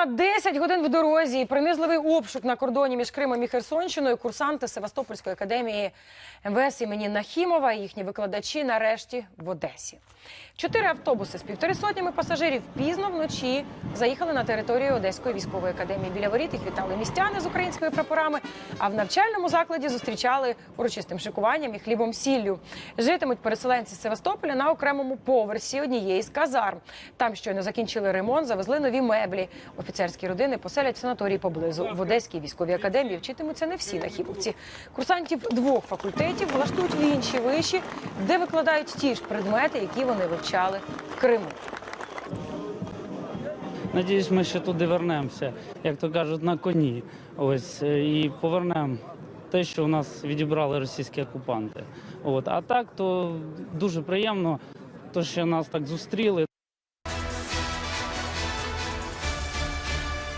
Понад 10 годин в дорозі принизливий обшук на кордоні між Кримом і Херсонщиною. Курсанти Севастопольської академії МВС імені Нахімова і їхні викладачі нарешті в Одесі. Чотири автобуси з півтори сотнями пасажирів пізно вночі заїхали на територію Одеської військової академії. Біля воріт їх вітали містяни з українськими прапорами. А в навчальному закладі зустрічали урочистим шикуванням і хлібом сіллю. Житимуть переселенці з Севастополя на окремому поверсі однієї з казарм. Там щойно закінчили ремонт, завезли нові меблі. Офіцерські родини поселять в санаторії поблизу. В Одеській військовій академії вчитимуться не всі нахібовці. Курсантів двох факультетів влаштують в інші виші, де викладають ті ж предмети, які вони вивчали в Криму. Надіюсь, ми ще туди вернемося, як то кажуть, на коні. Ось е, і повернемо те, що у нас відібрали російські окупанти. От а так, то дуже приємно, то що нас так зустріли.